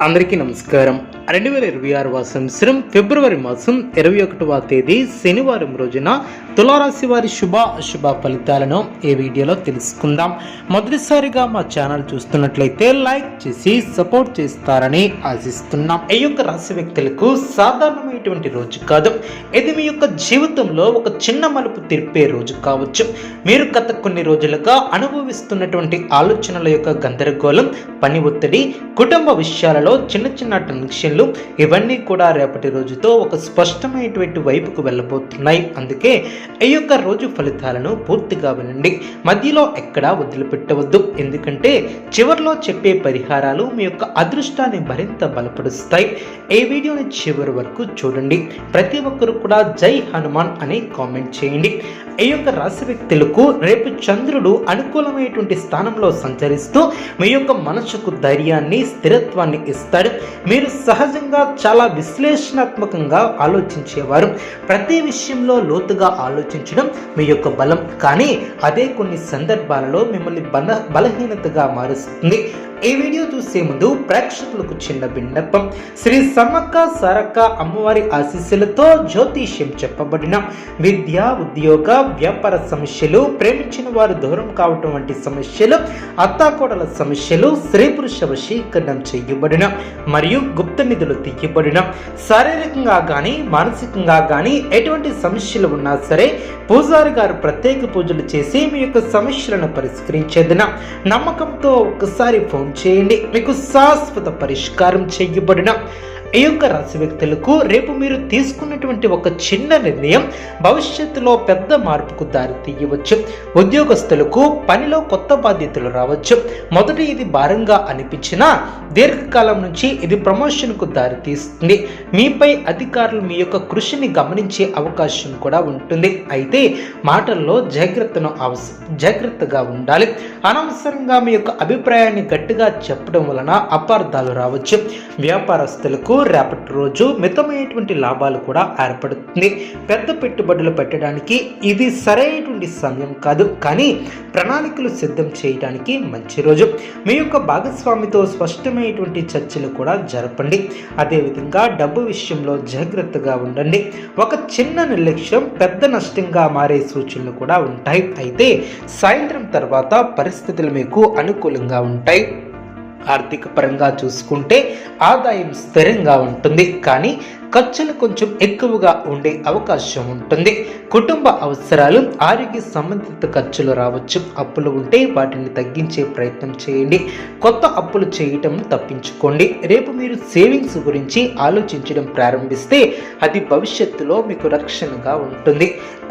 అందరికీ నమస్కారం. రెండు వేల ఇరవై ఆరు సంవత్సరం ఫిబ్రవరి మాసం ఇరవై ఒకటవ తేదీ శనివారం రోజున తులారాశి వారి శుభ అశుభ ఫలితాలను ఈ వీడియోలో తెలుసుకుందాం. మొదటిసారిగా మా ఛానల్ చూస్తున్నట్లయితే లైక్ చేసి సపోర్ట్ చేస్తారని ఆశిస్తున్నాం. ఈ యొక్క రాశి వ్యక్తులకు సాధారణమైనటువంటి రోజు కాదు. ఇది మీ యొక్క జీవితంలో ఒక చిన్న మలుపు తిరిపే రోజు కావచ్చు. మీరు గత కొన్ని రోజులుగా అనుభవిస్తున్నటువంటి ఆలోచనల యొక్క గందరగోళం పని ఒత్తిడి కుటుంబ విషయాలలో చిన్న చిన్న టెన్షన్లు ఇవన్నీ కూడా రేపటి రోజుతో ఒక స్పష్టమైనటువంటి వైపుకు వెళ్ళబోతున్నాయి. అందుకే ఈ యొక్క రోజు ఫలితాలను పూర్తిగా వినండి. మధ్యలో ఎక్కడా వదిలిపెట్టవద్దు. ఎందుకంటే చివరిలో చెప్పే పరిహారాలు మీ యొక్క అదృష్టాన్ని మరింత బలపరుస్తాయి. ఈ వీడియోని చివరి వరకు చూడండి. ప్రతి ఒక్కరు కూడా జై హనుమాన్ అని కామెంట్ చేయండి. ఈ యొక్క రాశి వ్యక్తులకు రేపు చంద్రుడు అనుకూలమైనటువంటి స్థానంలో సంచరిస్తూ మీ యొక్క మనసుకు ధైర్యాన్ని స్థిరత్వాన్ని ఇస్తాడు మీరు సహజంగా చాలా విశ్లేషణాత్మకంగా ఆలోచించేవారు. ప్రతి విషయంలో లోతుగా ఆలోచించడం మీ యొక్క బలం. కానీ అదే కొన్ని సందర్భాలలో మిమ్మల్ని బల బలహీనతగా మారుస్తుంది. ఈ వీడియో చూసే ముందు ప్రేక్షకులకు చిన్న విన్నపం. శ్రీ సమ్మక్క సారక్క అమ్మవారి ఆశీస్సులతో జ్యోతిష్యం చెప్పబడిన విద్య ఉద్యోగ వ్యాపార సమస్యలు ప్రేమించిన వారు దూరం కావటం వంటి సమస్యలు అత్తాకోడల సమస్యలు స్త్రీ పురుష వశీకరణం చేయబడిన మరియు గుప్త నిధులు తీయబడిన. శారీరకంగా కానీ మానసికంగా కానీ ఎటువంటి సమస్యలు ఉన్నా సరే పూజారి గారు ప్రత్యేక పూజలు చేసి మీ యొక్క సమస్యలను పరిష్కరించేదిన. నమ్మకంతో ఒకసారి ఫోన్ చేయండి. మీకు శాశ్వత పరిష్కారం చేయబడిన ఈ యొక్క రాశి వ్యక్తులకు రేపు మీరు తీసుకున్నటువంటి ఒక చిన్న నిర్ణయం భవిష్యత్తులో పెద్ద మార్పుకు దారి తీయవచ్చు. ఉద్యోగస్తులకు పనిలో కొత్త బాధ్యతలు రావచ్చు. మొదట ఇది భారంగా అనిపించినా దీర్ఘకాలం నుంచి ఇది ప్రమోషన్కు దారి తీస్తుంది. మీపై అధికారులు మీ యొక్క కృషిని గమనించే అవకాశం కూడా ఉంటుంది. అయితే మాటల్లో జాగ్రత్తను అవసరం జాగ్రత్తగా ఉండాలి. అనవసరంగా మీ యొక్క అభిప్రాయాన్ని గట్టిగా చెప్పడం వలన అపార్థాలు రావచ్చు. వ్యాపారస్తులకు రేపటి రోజు మితమైనటువంటి లాభాలు కూడా ఏర్పడుతుంది. పెద్ద పెట్టుబడులు పెట్టడానికి ఇది సరైనటువంటి సమయం కాదు. కానీ ప్రణాళికలు సిద్ధం చేయడానికి మంచి రోజు. మీ యొక్క భాగస్వామితో స్పష్టమైనటువంటి చర్చలు కూడా జరపండి. అదేవిధంగా డబ్బు విషయంలో జాగ్రత్తగా ఉండండి. ఒక చిన్న నిర్లక్ష్యం పెద్ద నష్టంగా మారే సూచనలు కూడా ఉంటాయి. అయితే సాయంత్రం తర్వాత పరిస్థితులు మీకు అనుకూలంగా ఉంటాయి. ఆర్థిక పరంగా చూసుకుంటే ఆదాయం స్థిరంగా ఉంటుంది. కానీ ఖర్చులు కొంచెం ఎక్కువగా ఉండే అవకాశం ఉంటుంది. కుటుంబ అవసరాలు ఆరోగ్య సంబంధిత ఖర్చులు రావచ్చు. అప్పులు ఉంటే వాటిని తగ్గించే ప్రయత్నం చేయండి. కొత్త అప్పులు చేయటం తప్పించుకోండి. రేపు మీరు సేవింగ్స్ గురించి ఆలోచించడం ప్రారంభిస్తే అది భవిష్యత్తులో మీకు రక్షణగా ఉంటుంది.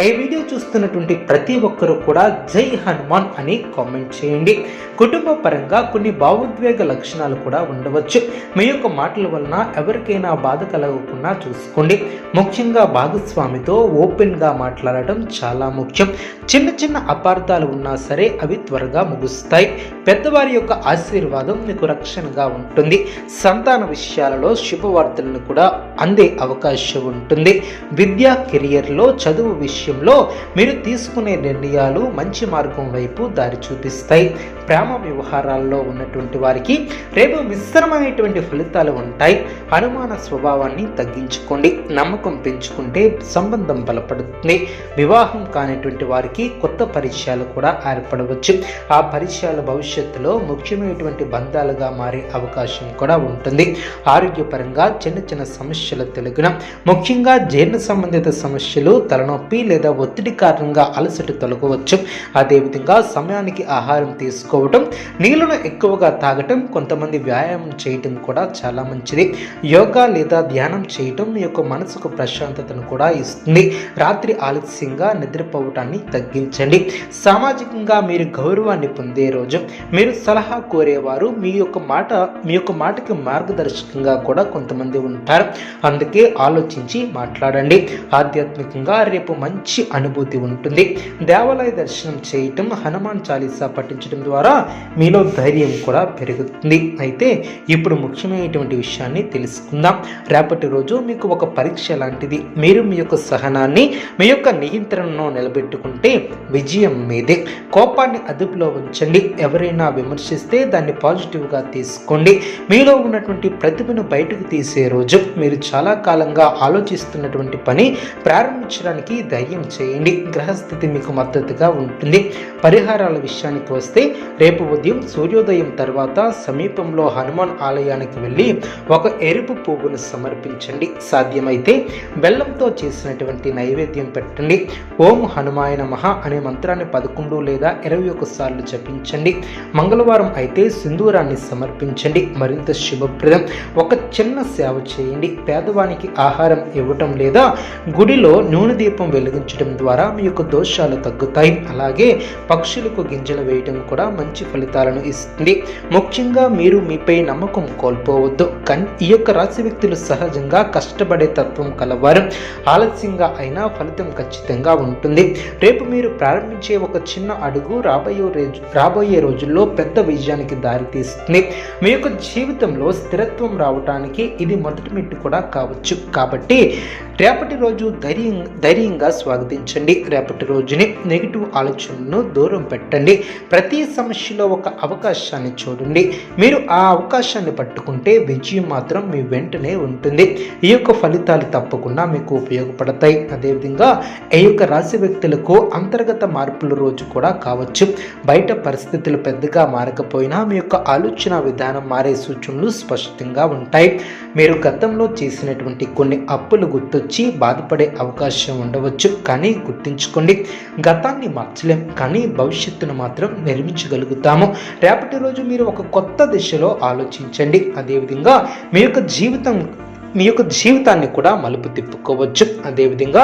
ఈ వీడియో చూస్తున్నటువంటి ప్రతి ఒక్కరూ కూడా జై హనుమాన్ అని కామెంట్ చేయండి. కుటుంబ పరంగా కొన్ని భావోద్వేగ లక్షణాలు కూడా ఉండవచ్చు. మీ యొక్క మాటల వలన ఎవరికైనా బాధ కలగకుండా చూసుకోండి. ముఖ్యంగా భాగస్వామితో ఓపెన్గా మాట్లాడటం చాలా ముఖ్యం. చిన్న చిన్న అపార్థాలు ఉన్నా సరే అవి త్వరగా ముగుస్తాయి. పెద్దవారి యొక్క ఆశీర్వాదం మీకు రక్షణగా ఉంటుంది. సంతాన విషయాలలో శుభవార్తలను కూడా అందే అవకాశం ఉంటుంది. విద్యా కెరియర్లో చదువు విషయంలో మీరు తీసుకునే నిర్ణయాలు మంచి మార్గం వైపు దారి చూపిస్తాయి. ప్రేమ వ్యవహారాల్లో ఉన్నటువంటి వారికి రేపు మిశ్రమమైనటువంటి ఫలితాలు ఉంటాయి. అనుమాన స్వభావాన్ని తగ్గి తగ్గించుకోండి నమ్మకం పెంచుకుంటే సంబంధం బలపడుతుంది. వివాహం కానిటువంటి వారికి కొత్త పరిచయాలు కూడా ఏర్పడవచ్చు. ఆ పరిచయాలు భవిష్యత్తులో ముఖ్యమైనటువంటి బంధాలుగా మారే అవకాశం కూడా ఉంటుంది. ఆరోగ్యపరంగా చిన్న చిన్న సమస్యలు తెలుగున ముఖ్యంగా జీర్ణ సంబంధిత సమస్యలు తలనొప్పి లేదా ఒత్తిడి కారణంగా అలసట తొలగవచ్చు. అదేవిధంగా సమయానికి ఆహారం తీసుకోవటం నీళ్ళను ఎక్కువగా తాగటం కొంతమంది వ్యాయామం చేయటం కూడా చాలా మంచిది. యోగా లేదా ధ్యానం చేయటం మీ యొక్క మనసుకు ప్రశాంతతను కూడా ఇస్తుంది. రాత్రి ఆలస్యంగా నిద్రపోవటాన్ని తగ్గించండి. సామాజికంగా మీరు గౌరవాన్ని పొందే రోజు. మీరు సలహా కోరేవారు మీ యొక్క మాట మీ యొక్క మాటకి మార్గదర్శకంగా కూడా కొంతమంది ఉంటారు. అందుకే ఆలోచించి మాట్లాడండి. ఆధ్యాత్మికంగా రేపు మంచి అనుభూతి ఉంటుంది. దేవాలయ దర్శనం చేయటం హనుమాన్ చాలీసా పఠించడం ద్వారా మీలో ధైర్యం కూడా పెరుగుతుంది. అయితే ఇప్పుడు ముఖ్యమైనటువంటి విషయాన్ని తెలుసుకుందాం. రేపటి రోజు మీకు ఒక పరీక్ష లాంటిది మీరు మీ యొక్క సహనాన్ని మీ యొక్క నియంత్రణను నిలబెట్టుకుంటే విజయం మీదే. కోపాన్ని అదుపులో ఉంచండి. ఎవరైనా విమర్శిస్తే దాన్ని పాజిటివ్గా తీసుకోండి. మీలో ఉన్నటువంటి ప్రతిభను బయటకు తీసే రోజు మీరు చాలా కాలంగా ఆలోచిస్తున్నటువంటి పని ప్రారంభించడానికి ధైర్యం చేయండి. గ్రహస్థితి మీకు మద్దతుగా ఉంటుంది. పరిహారాల విషయానికి వస్తే రేపు ఉదయం సూర్యోదయం తర్వాత సమీపంలో హనుమాన్ ఆలయానికి వెళ్ళి ఒక ఎరుపు పువ్వును సమర్పించండి. సాధ్యమైతే బెల్లంతో చేసినటువంటి నైవేద్యం పెట్టండి. ఓం హనుమాయ నమః అనే మంత్రాన్ని పదకొండు లేదా ఇరవై సార్లు జపించండి. మంగళవారం అయితే సింధూరాన్ని సమర్పించండి. మరింత శుభప్రదం. ఒక చిన్న సేవ చేయండి. పేదవానికి ఆహారం ఇవ్వటం లేదా గుడిలో నూనె దీపం వెలిగించడం ద్వారా మీ యొక్క దోషాలు తగ్గుతాయి. అలాగే పక్షులకు గింజలు వేయడం కూడా మంచి ఫలితాలను ఇస్తుంది. ముఖ్యంగా మీరు మీపై నమ్మకం కోల్పోవద్దు. కానీ ఈ యొక్క రాశి వ్యక్తులు సహజంగా కష్టపడే తత్వం కలవారు. ఆలస్యంగా అయినా ఫలితం ఖచ్చితంగా ఉంటుంది. రేపు మీరు ప్రారంభించే ఒక చిన్న అడుగు రాబోయే రోజు రాబోయే రోజుల్లో పెద్ద విజయానికి దారితీస్తుంది. మీ యొక్క జీవితంలో స్థిరత్వం రావటానికి ఇది మొదటి మెట్టు కూడా కావచ్చు. కాబట్టి రేపటి రోజు ధైర్యం ధైర్యంగా స్వాగతించండి. రేపటి రోజుని నెగిటివ్ ఆలోచనలను దూరం పెట్టండి. ప్రతి సమస్యలో ఒక అవకాశాన్ని చూడండి. మీరు ఆ అవకాశాన్ని పట్టుకుంటే విజయం మాత్రం మీ వెంటనే ఉంటుంది. ఈ యొక్క ఫలితాలు తప్పకుండా మీకు ఉపయోగపడతాయి. అదేవిధంగా ఈ యొక్క రాశి వ్యక్తులకు అంతర్గత మార్పుల రోజు కూడా కావచ్చు. బయట పరిస్థితులు పెద్దగా మారకపోయినా మీ యొక్క ఆలోచన విధానం మారే సూచనలు స్పష్టంగా ఉంటాయి. మీరు గతంలో చేసినటువంటి కొన్ని అప్పులు గుర్తొచ్చి బాధపడే అవకాశం ఉండవచ్చు. కానీ గుర్తుంచుకోండి గతాన్ని మార్చలేం. కానీ భవిష్యత్తును మాత్రం నిర్మించగలుగుతాము. రేపటి రోజు మీరు ఒక కొత్త దిశలో ఆలోచించండి. అదేవిధంగా మీ యొక్క జీవితం మీ యొక్క జీవితాన్ని కూడా మలుపు తిప్పుకోవచ్చు. అదేవిధంగా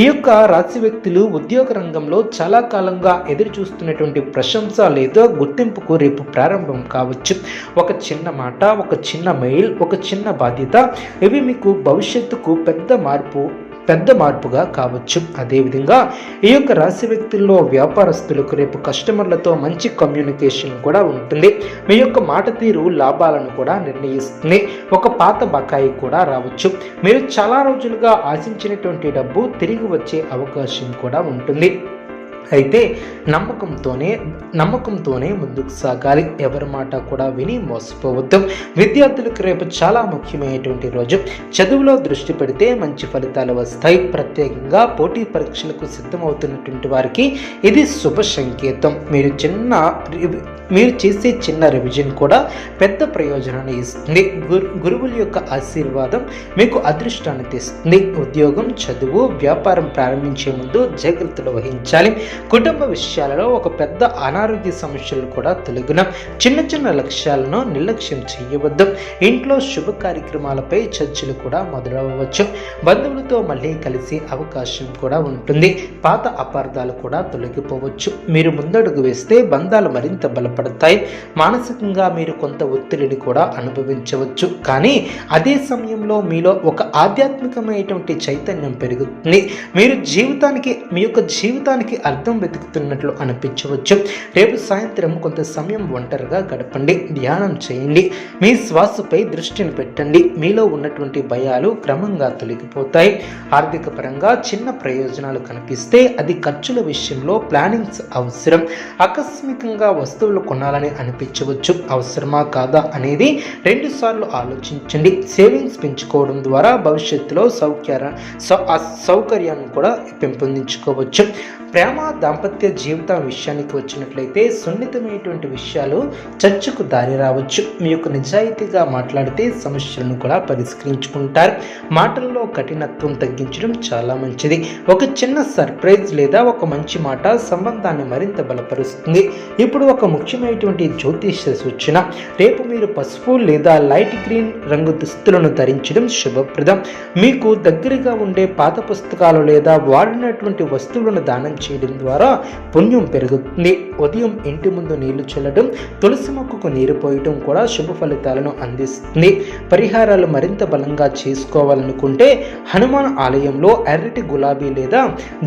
ఈ యొక్క రాశి వ్యక్తులు ఉద్యోగ రంగంలో చాలా కాలంగా ఎదురు చూస్తున్నటువంటి ప్రశంస లేదా గుర్తింపుకు రేపు ప్రారంభం కావచ్చు. ఒక చిన్న మాట ఒక చిన్న మెయిల్ ఒక చిన్న బాధ్యత ఇవి మీకు భవిష్యత్తుకు పెద్ద మార్పు పెద్ద మార్పుగా కావచ్చు. అదేవిధంగా ఈ యొక్క రాశి వ్యక్తుల్లో వ్యాపారస్తులకు రేపు కస్టమర్లతో మంచి కమ్యూనికేషన్ కూడా ఉంటుంది. మీ యొక్క మాట తీరు లాభాలను కూడా నిర్ణయిస్తుంది. ఒక పాత బకాయి కూడా రావచ్చు. మీరు చాలా రోజులుగా ఆశించినటువంటి డబ్బు తిరిగి వచ్చే అవకాశం కూడా ఉంటుంది. అయితే నమ్మకంతోనే నమ్మకంతోనే ముందుకు సాగాలి. ఎవరి మాట కూడా విని మోసపోవద్దు. విద్యార్థులకు రేపు చాలా ముఖ్యమైనటువంటి రోజు. చదువులో దృష్టి పెడితే మంచి ఫలితాలు వస్తాయి. ప్రత్యేకంగా పోటీ పరీక్షలకు సిద్ధమవుతున్నటువంటి వారికి ఇది శుభ సంకేతం. మీరు చిన్న మీరు చేసే చిన్న రివిజన్ కూడా పెద్ద ప్రయోజనాన్ని ఇస్తుంది. గురు గురువుల యొక్క ఆశీర్వాదం మీకు అదృష్టాన్ని తెస్తుంది. ఉద్యోగం చదువు వ్యాపారం ప్రారంభించే ముందు జాగ్రత్తలు వహించాలి. కుటుంబ విషయాలలో ఒక పెద్ద అనారోగ్య సమస్యలు కూడా తొలగిన. చిన్న చిన్న లక్ష్యాలను నిర్లక్ష్యం చేయవద్దు. ఇంట్లో శుభ కార్యక్రమాలపై చర్చలు కూడా మొదలవ్వచ్చు. బంధువులతో మళ్ళీ కలిసే అవకాశం కూడా ఉంటుంది. పాత అపార్థాలు కూడా తొలగిపోవచ్చు. మీరు ముందడుగు వేస్తే బంధాలు మరింత బలపడతాయి మానసికంగా మీరు కొంత ఒత్తిడిని కూడా అనుభవించవచ్చు. కానీ అదే సమయంలో మీలో ఒక ఆధ్యాత్మికమైనటువంటి చైతన్యం పెరుగుతుంది. మీరు జీవితానికి మీ యొక్క జీవితానికి అర్థం వెతుకుతున్నట్లు అనిపించవచ్చు. రేపు సాయంత్రం కొంత సమయం ఒంటరిగా గడపండి. ధ్యానం చేయండి. మీ శ్వాసపై దృష్టిని పెట్టండి. మీలో ఉన్నటువంటి భయాలు క్రమంగా తొలగిపోతాయి. ఆర్థిక పరంగా చిన్న ప్రయోజనాలు కనిపిస్తే అది ఖర్చుల విషయంలో ప్లానింగ్స్ అవసరం. ఆకస్మికంగా వస్తువులు కొనాలని అనిపించవచ్చు అవసరమా కాదా అనేది రెండుసార్లు ఆలోచించండి. సేవింగ్స్ పెంచుకోవడం ద్వారా భవిష్యత్తులో సౌకర్య సౌ- సౌకర్యాన్ని కూడా పెంపొందించుకోవచ్చు. ప్రేమ దాంపత్య జీవితం విషయానికి వచ్చినట్లయితే సున్నితమైనటువంటి విషయాలు చర్చకు దారి రావచ్చు. మీ యొక్క నిజాయితీగా మాట్లాడితే సమస్యలను కూడా పరిష్కరించుకుంటారు. మాటల్లో కఠినత్వం తగ్గించడం చాలా మంచిది. ఒక చిన్న సర్ప్రైజ్ లేదా ఒక మంచి మాట సంబంధాన్ని మరింత బలపరుస్తుంది. ఇప్పుడు ఒక ముఖ్యమైనటువంటి జ్యోతిష సూచన. రేపు మీరు పసుపు లేదా లైట్ గ్రీన్ రంగు దుస్తులను ధరించడం శుభప్రదం. మీకు దగ్గరగా ఉండే పాత పుస్తకాలు లేదా వాడినటువంటి వస్తువులను దానం చేయడం ద్వారా పుణ్యం పెరుగుతుంది. ఉదయం ఇంటి ముందు నీళ్ళు చల్లడం తులసి మొక్కకు నీరు పోయటం కూడా శుభ ఫలితాలను అందిస్తుంది. పరిహారాలు మరింత బలంగా చేసుకోవాలనుకుంటే హనుమాన్ ఆలయంలో ఎర్రటి గులాబీ లేదా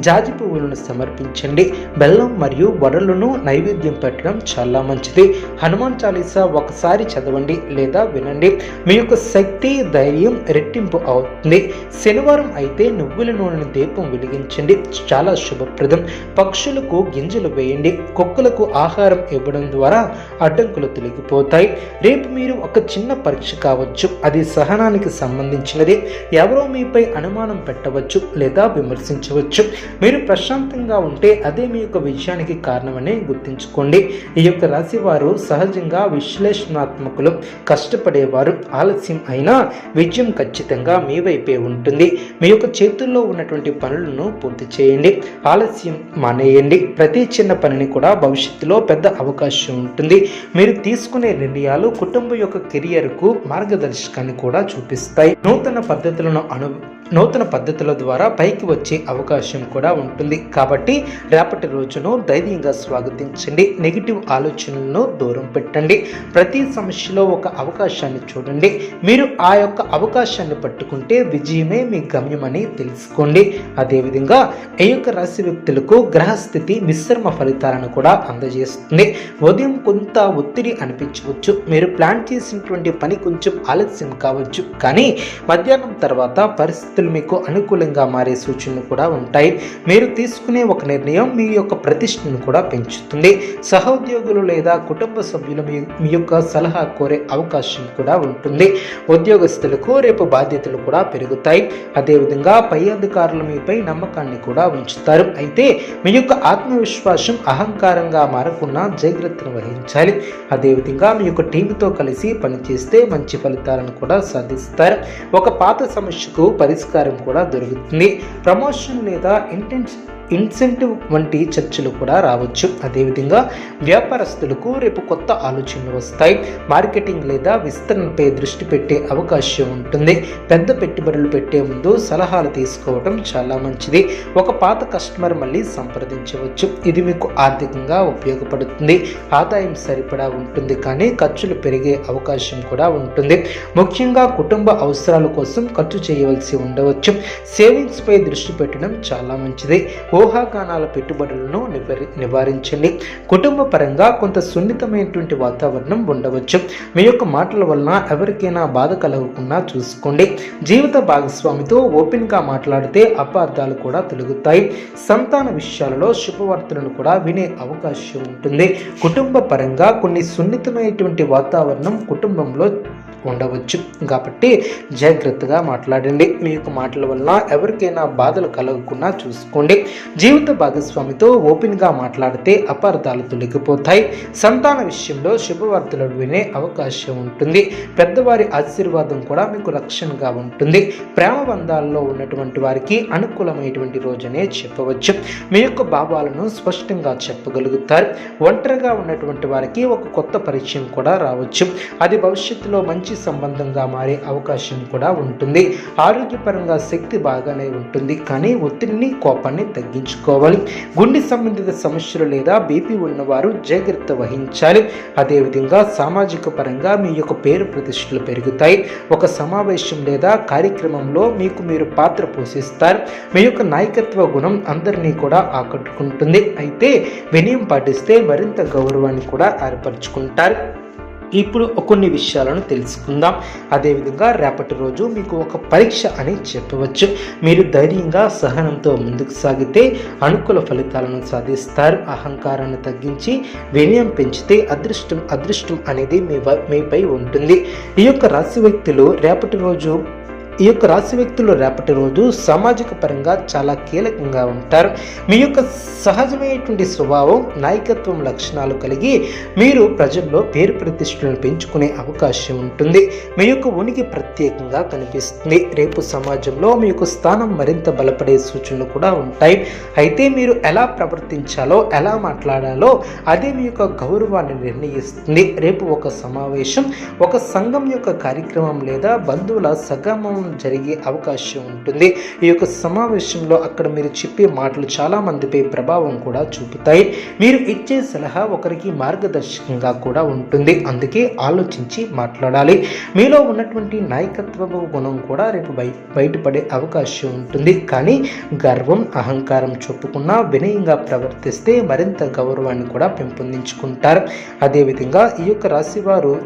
జాజి పువ్వులను సమర్పించండి. బెల్లం మరియు వడలను నైవేద్యం పెట్టడం చాలా చాలా మంచిది. హనుమాన్ చాలీసా ఒకసారి చదవండి లేదా వినండి. మీ యొక్క శక్తి ధైర్యం రెట్టింపు అవుతుంది. శనివారం అయితే నువ్వుల నూనెను దీపం వెలిగించండి. చాలా శుభప్రదం. పక్షులకు గింజలు వేయండి. కుక్కలకు ఆహారం ఇవ్వడం ద్వారా అడ్డంకులు తొలగిపోతాయి. రేపు మీరు ఒక చిన్న పరీక్ష కావచ్చు. అది సహనానికి సంబంధించినది. ఎవరో మీపై అనుమానం పెట్టవచ్చు లేదా విమర్శించవచ్చు. మీరు ప్రశాంతంగా ఉంటే అదే మీ యొక్క విజయానికి కారణమని గుర్తుంచుకోండి. ఈ యొక్క రాశి వారు సహజంగా విశ్లేషణాత్మకులు కష్టపడేవారు. ఆలస్యం అయినా విజయం ఖచ్చితంగా మీ వైపే ఉంటుంది. మీ యొక్క చేతుల్లో ఉన్నటువంటి పనులను పూర్తి చేయండి. ఆలస్యం మానేయండి. ప్రతి చిన్న పనిని కూడా భవిష్యత్తులో పెద్ద అవకాశం ఉంటుంది. మీరు తీసుకునే నిర్ణయాలు కుటుంబం యొక్క కెరియర్కు మార్గదర్శకాన్ని కూడా చూపిస్తాయి. నూతన పద్ధతులను అను నూతన పద్ధతుల ద్వారా పైకి వచ్చే అవకాశం కూడా ఉంటుంది. కాబట్టి రేపటి రోజును ధైర్యంగా స్వాగతించండి. నెగిటివ్ ఆలోచనలను దూరం పెట్టండి. ప్రతి సమస్యలో ఒక అవకాశాన్ని చూడండి. మీరు ఆ యొక్క అవకాశాన్ని పట్టుకుంటే విజయమే మీ గమ్యమని తెలుసుకోండి. అదేవిధంగా ఈ యొక్క రాశి వ్యక్తులకు గ్రహస్థితి మిశ్రమ ఫలితాలను కూడా అందజేస్తుంది. ఉదయం కొంత ఒత్తిడి అనిపించవచ్చు. మీరు ప్లాన్ చేసినటువంటి పని కొంచెం ఆలస్యం కావచ్చు. కానీ మధ్యాహ్నం తర్వాత పరిస్థితులు మీకు అనుకూలంగా మారే సూచనలు కూడా ఉంటాయి. మీరు తీసుకునే ఒక నిర్ణయం మీ యొక్క ప్రతిష్టను కూడా పెంచుతుంది. సహోద్యోగులు లేదా కుటుంబ సభ్యులు మీ మీ యొక్క సలహా కోరే అవకాశం కూడా ఉంటుంది. ఉద్యోగస్తులకు రేపు బాధ్యతలు కూడా పెరుగుతాయి. అదేవిధంగా పై అధికారులు మీపై నమ్మకాన్ని కూడా ఉంచుతారు. అయితే మీ యొక్క ఆత్మవిశ్వాసం అహంకారంగా మారకుండా జాగ్రత్తను వహించాలి. అదేవిధంగా మీ యొక్క టీంతో కలిసి పనిచేస్తే మంచి ఫలితాలను కూడా సాధిస్తారు. ఒక పాత సమస్యకు పరిష్కారం కూడా దొరుకుతుంది. ప్రమోషన్ లేదా ఇంటెన్షన్ ఇన్సెంటివ్ వంటి చర్చలు కూడా రావచ్చు. అదేవిధంగా వ్యాపారస్తులకు రేపు కొత్త ఆలోచనలు వస్తాయి. మార్కెటింగ్ లేదా విస్తరణపై దృష్టి పెట్టే అవకాశం ఉంటుంది. పెద్ద పెట్టుబడులు పెట్టే ముందు సలహాలు తీసుకోవడం చాలా మంచిది. ఒక పాత కస్టమర్ మళ్ళీ సంప్రదించవచ్చు. ఇది మీకు ఆర్థికంగా ఉపయోగపడుతుంది. ఆదాయం సరిపడా ఉంటుంది. కానీ ఖర్చులు పెరిగే అవకాశం కూడా ఉంటుంది. ముఖ్యంగా కుటుంబ అవసరాల కోసం ఖర్చు చేయవలసి ఉండవచ్చు. సేవింగ్స్పై దృష్టి పెట్టడం చాలా మంచిది. ఊహాగానాల పెట్టుబడులను నివారి నివారించండి. కుటుంబ పరంగా కొంత సున్నితమైనటువంటి వాతావరణం ఉండవచ్చు. మీ యొక్క మాటల వలన ఎవరికైనా బాధ కలగకుండా చూసుకోండి. జీవిత భాగస్వామితో ఓపెన్గా మాట్లాడితే అపార్థాలు కూడా తొలగుతాయి. సంతాన విషయాలలో శుభవార్తలను కూడా వినే అవకాశం ఉంటుంది. కుటుంబ పరంగా కొన్ని సున్నితమైనటువంటి వాతావరణం కుటుంబంలో ఉండవచ్చు. కాబట్టి జాగ్రత్తగా మాట్లాడండి. మీ యొక్క మాటల వలన ఎవరికైనా బాధలు కలగకుండా చూసుకోండి. జీవిత భాగస్వామితో ఓపెన్గా మాట్లాడితే అపార్థాలు తొలగిపోతాయి. సంతాన విషయంలో శుభవార్తలు వినే అవకాశం ఉంటుంది. పెద్దవారి ఆశీర్వాదం కూడా మీకు రక్షణగా ఉంటుంది. ప్రేమ బంధాల్లో ఉన్నటువంటి వారికి అనుకూలమైనటువంటి రోజునే చెప్పవచ్చు. మీ యొక్క భావాలను స్పష్టంగా చెప్పగలుగుతారు. ఒంటరిగా ఉన్నటువంటి వారికి ఒక కొత్త పరిచయం కూడా రావచ్చు. అది భవిష్యత్తులో మంచి సంబంధంగా మారే అవకాశం కూడా ఉంటుంది. ఆరోగ్యపరంగా శక్తి బాగానే ఉంటుంది. కానీ ఒత్తిడిని కోపాన్ని తగ్గించుకోవాలి. గుండె సంబంధిత సమస్యలు లేదా బీపీ ఉన్నవారు జాగ్రత్త వహించాలి. అదేవిధంగా సామాజిక పరంగా మీ యొక్క పేరు ప్రతిష్టలు పెరుగుతాయి. ఒక సమావేశం లేదా కార్యక్రమంలో మీకు మీరు పాత్ర పోషిస్తారు. మీ యొక్క నాయకత్వ గుణం అందరినీ కూడా ఆకట్టుకుంటుంది. అయితే వినయం పాటిస్తే మరింత గౌరవాన్ని కూడా ఏర్పరచుకుంటారు. ఇప్పుడు కొన్ని విషయాలను తెలుసుకుందాం. అదేవిధంగా రేపటి రోజు మీకు ఒక పరీక్ష అని చెప్పవచ్చు. మీరు ధైర్యంగా సహనంతో ముందుకు సాగితే అనుకూల ఫలితాలను సాధిస్తారు. అహంకారాన్ని తగ్గించి వినయం పెంచితే అదృష్టం అదృష్టం అనేది మీ మీపై ఉంటుంది. ఈ యొక్క రాశి వ్యక్తులు రేపటి రోజు ఈ యొక్క రాశి వ్యక్తులు రేపటి రోజు సామాజిక పరంగా చాలా కీలకంగా ఉంటారు. మీ యొక్క సహజమైనటువంటి స్వభావం నాయకత్వం లక్షణాలు కలిగి మీరు ప్రజల్లో పేరు ప్రతిష్టలను పెంచుకునే అవకాశం ఉంటుంది. మీ యొక్క ఉనికి ప్రత్యేకంగా కనిపిస్తుంది. రేపు సమాజంలో మీ యొక్క స్థానం మరింత బలపడే సూచనలు కూడా ఉంటాయి. అయితే మీరు ఎలా ప్రవర్తించాలో ఎలా మాట్లాడాలో అదే మీ యొక్క గౌరవాన్ని నిర్ణయిస్తుంది. రేపు ఒక సమావేశం ఒక సంఘం యొక్క కార్యక్రమం లేదా బంధువుల సగమం జరిగే అవకాశం ఉంటుంది. ఈ యొక్క సమావేశంలో అక్కడ మీరు చెప్పే మాటలు చాలా మందిపై ప్రభావం కూడా చూపుతాయి. మీరు ఇచ్చే సలహా ఒకరికి మార్గదర్శకంగా కూడా ఉంటుంది. అందుకే ఆలోచించి మాట్లాడాలి. మీలో ఉన్నటువంటి నాయకత్వ గుణం కూడా రేపు బయ బయటపడే అవకాశం ఉంటుంది. కానీ గర్వం అహంకారం చొప్పుకున్నా వినయంగా ప్రవర్తిస్తే మరింత గౌరవాన్ని కూడా పెంపొందించుకుంటారు. అదేవిధంగా ఈ యొక్క రాశి వారు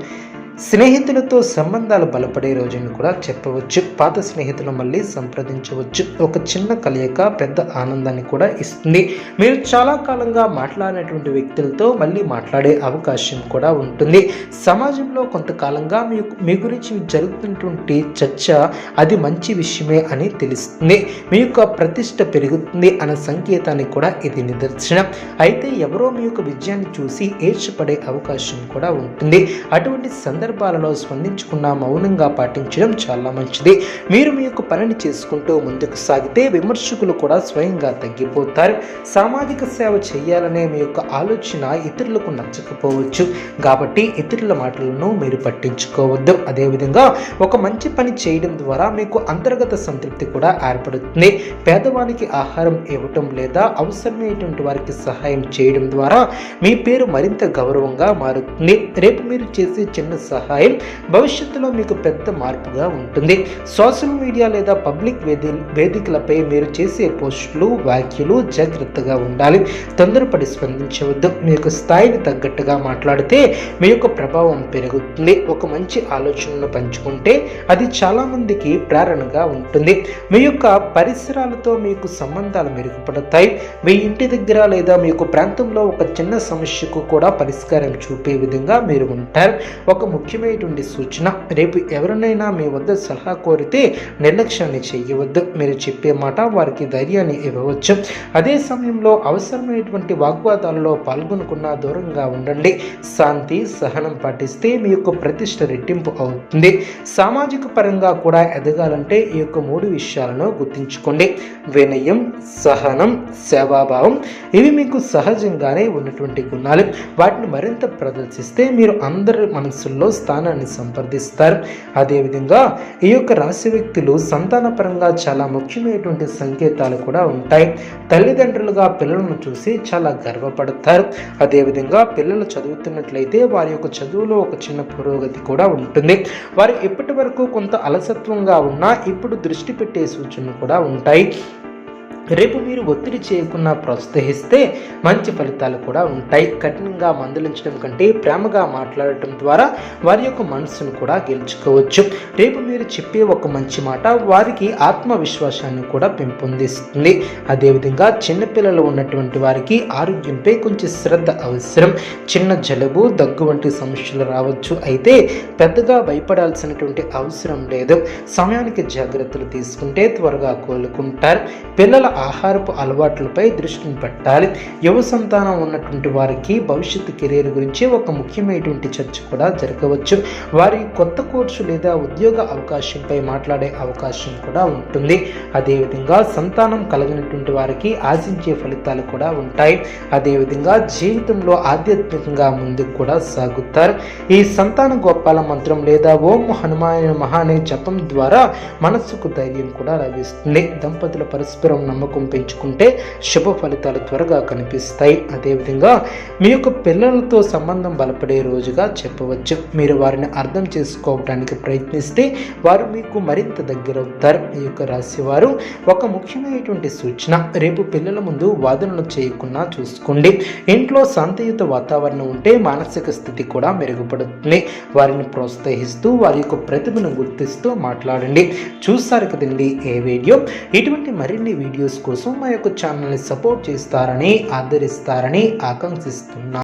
స్నేహితులతో సంబంధాలు బలపడే రోజుని కూడా చెప్పవచ్చు. పాత స్నేహితులు మళ్ళీ సంప్రదించవచ్చు. ఒక చిన్న కలయిక పెద్ద ఆనందాన్ని కూడా ఇస్తుంది. మీరు చాలా కాలంగా మాట్లాడినటువంటి వ్యక్తులతో మళ్ళీ మాట్లాడే అవకాశం కూడా ఉంటుంది. సమాజంలో కొంతకాలంగా మీ మీ గురించి జరుగుతున్నటువంటి చర్చ అది మంచి విషయమే అని తెలుస్తుంది. మీ యొక్క ప్రతిష్ట పెరుగుతుంది అన్న సంకేతాన్ని కూడా ఇది నిదర్శనం. అయితే ఎవరో మీ యొక్క విజయాన్ని చూసి ఏర్చపడే అవకాశం కూడా ఉంటుంది. అటువంటి సందర్భాలలో స్పందించకుండా మౌనంగా పాటించడం చాలా మంచిది. మీరు మీ యొక్క పనిని చేసుకుంటూ ముందుకు సాగితే విమర్శకులు కూడా స్వయంగా తగ్గిపోతారు. సామాజిక సేవ చేయాలనే మీ యొక్క ఆలోచన ఇతరులకు నచ్చకపోవచ్చు. కాబట్టి ఇతరుల మాటలను మీరు పట్టించుకోవద్దు. అదేవిధంగా ఒక మంచి పని చేయడం ద్వారా మీకు అంతర్గత సంతృప్తి కూడా ఏర్పడుతుంది. పేదవానికి ఆహారం ఇవ్వటం లేదా అవసరమైనటువంటి వారికి సహాయం చేయడం ద్వారా మీ పేరు మరింత గౌరవంగా మారుతుంది. రేపు మీరు చేసే చిన్న సహాయం భవిష్యత్తులో మీకు పెద్ద మార్పుగా ఉంటుంది. సోషల్ మీడియా లేదా పబ్లిక్ వేది వేదికలపై మీరు చేసే పోస్టులు వ్యాఖ్యలు జాగ్రత్తగా ఉండాలి. తొందరపడి స్పందించవద్దు. మీ యొక్క స్థాయిని తగ్గట్టుగా మాట్లాడితే మీ యొక్క ప్రభావం పెరుగుతుంది. ఒక మంచి ఆలోచనను పంచుకుంటే అది చాలామందికి ప్రేరణగా ఉంటుంది. మీ యొక్క పరిసరాలతో మీకు సంబంధాలు మెరుగుపడతాయి. మీ ఇంటి దగ్గర లేదా మీ యొక్క ప్రాంతంలో ఒక చిన్న సమస్యకు కూడా పరిష్కారం చూపే విధంగా మీరు ఉంటారు. ఒక ముఖ్యమైనటువంటి సూచన. రేపు ఎవరినైనా మీ వద్ద సలహా కోరితే నిర్లక్ష్యాన్ని చేయవద్దు. మీరు చెప్పే మాట వారికి ధైర్యాన్ని ఇవ్వవచ్చు. అదే సమయంలో అవసరమైనటువంటి వాగ్వాదాలలో పాల్గొనకుండా దూరంగా ఉండండి. శాంతి సహనం పాటిస్తే మీ యొక్క ప్రతిష్ట రెట్టింపు అవుతుంది. సామాజిక పరంగా కూడా ఎదగాలంటే ఈ యొక్క మూడు విషయాలను గుర్తుంచుకోండి. వినయం సహనం సేవాభావం ఇవి మీకు సహజంగానే ఉన్నటువంటి గుణాలు. వాటిని మరింత ప్రదర్శిస్తే మీరు అందరి మనసుల్లో స్థానాన్ని సంప్రదిస్తారు. అదేవిధంగా ఈ యొక్క రాశి వ్యక్తులు సంతానపరంగా చాలా ముఖ్యమైనటువంటి సంకేతాలు కూడా ఉంటాయి. తల్లిదండ్రులుగా పిల్లలను చూసి చాలా గర్వపడతారు. అదేవిధంగా పిల్లలు చదువుతున్నట్లయితే వారి యొక్క చదువులో ఒక చిన్న పురోగతి కూడా ఉంటుంది. వారు ఇప్పటి వరకు కొంత అలసత్వంగా ఉన్నా ఇప్పుడు దృష్టి పెట్టే సూచనలు కూడా ఉంటాయి. రేపు మీరు ఒత్తిడి చేయకుండా ప్రోత్సహిస్తే మంచి ఫలితాలు కూడా ఉంటాయి. కఠినంగా మందలించడం కంటే ప్రేమగా మాట్లాడటం ద్వారా వారి యొక్క మనసును కూడా గెలుచుకోవచ్చు. రేపు మీరు చెప్పే ఒక మంచి మాట వారికి ఆత్మవిశ్వాసాన్ని కూడా పెంపొందిస్తుంది. అదేవిధంగా చిన్నపిల్లలు ఉన్నటువంటి వారికి ఆరోగ్యంపై కొంచెం శ్రద్ధ అవసరం. చిన్న జలుబు దగ్గు వంటి సమస్యలు రావచ్చు. అయితే పెద్దగా భయపడాల్సినటువంటి అవసరం లేదు. సమయానికి జాగ్రత్తలు తీసుకుంటే త్వరగా కోలుకుంటారు. పిల్లల ఆహారపు అలవాట్లపై దృష్టిని పెట్టాలి. యువ సంతానం ఉన్నటువంటి వారికి భవిష్యత్తు కెరీర్ గురించి ఒక ముఖ్యమైనటువంటి చర్చ కూడా జరగవచ్చు. వారి కొత్త కోర్సు లేదా ఉద్యోగ అవకాశంపై మాట్లాడే అవకాశం కూడా ఉంటుంది. అదేవిధంగా సంతానం కలిగినటువంటి వారికి ఆశించే ఫలితాలు కూడా ఉంటాయి. అదేవిధంగా జీవితంలో ఆధ్యాత్మికంగా ముందుకు కూడా సాగుతారు. ఈ సంతాన గోపాల మంత్రం లేదా ఓం హనుమాయ మహానే జపం ద్వారా మనస్సుకు ధైర్యం కూడా లభిస్తుంది. దంపతుల పరస్పరం నమ్మకం పెంచుకుంటే శుభ ఫలితాలు త్వరగా కనిపిస్తాయి. అదేవిధంగా మీ యొక్క పిల్లలతో సంబంధం బలపడే రోజుగా చెప్పవచ్చు. మీరు వారిని అర్థం చేసుకోవడానికి ప్రయత్నిస్తే వారు మీకు మరింత దగ్గరవుతారు ఈ యొక్క రాశి వారు ఒక ముఖ్యమైనటువంటి సూచన. రేపు పిల్లల ముందు వాదనలు చేయకుండా చూసుకోండి. ఇంట్లో శాంతియుత వాతావరణం ఉంటే మానసిక స్థితి కూడా మెరుగుపడుతుంది. వారిని ప్రోత్సహిస్తూ వారి యొక్క ప్రతిభను గుర్తిస్తూ మాట్లాడండి. చూస్తారు కదండి ఏ వీడియో? ఇటువంటి మరిన్ని వీడియోస్ కోసం మా యొక్క ఛానల్ని సపోర్ట్ చేస్తారని ఆదరిస్తారని ఆకాంక్షిస్తున్నా